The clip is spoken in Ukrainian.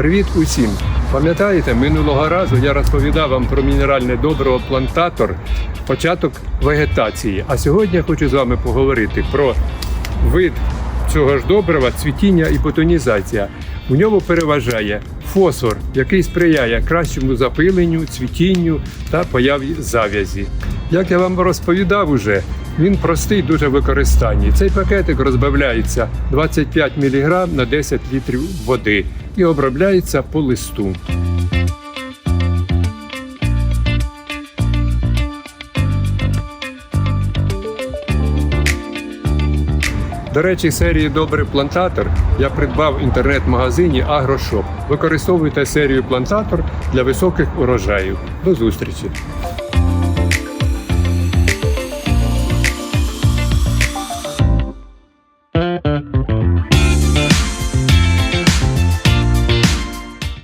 Привіт усім! Пам'ятаєте, минулого разу я розповідав вам про мінеральне добриво плантатор, початок вегетації. А сьогодні я хочу з вами поговорити про вид цього ж добрива, цвітіння і бутонізація. У ньому переважає фосфор, який сприяє кращому запиленню, цвітінню та появі зав'язі. Як я вам розповідав уже, він простий дуже в використанні. Цей пакетик розбавляється 25 мг на 10 літрів води і обробляється по листу. До речі, серії Добрий плантатор я придбав в інтернет-магазині Агрошоп. Використовуйте серію плантатор для високих урожаїв. До зустрічі!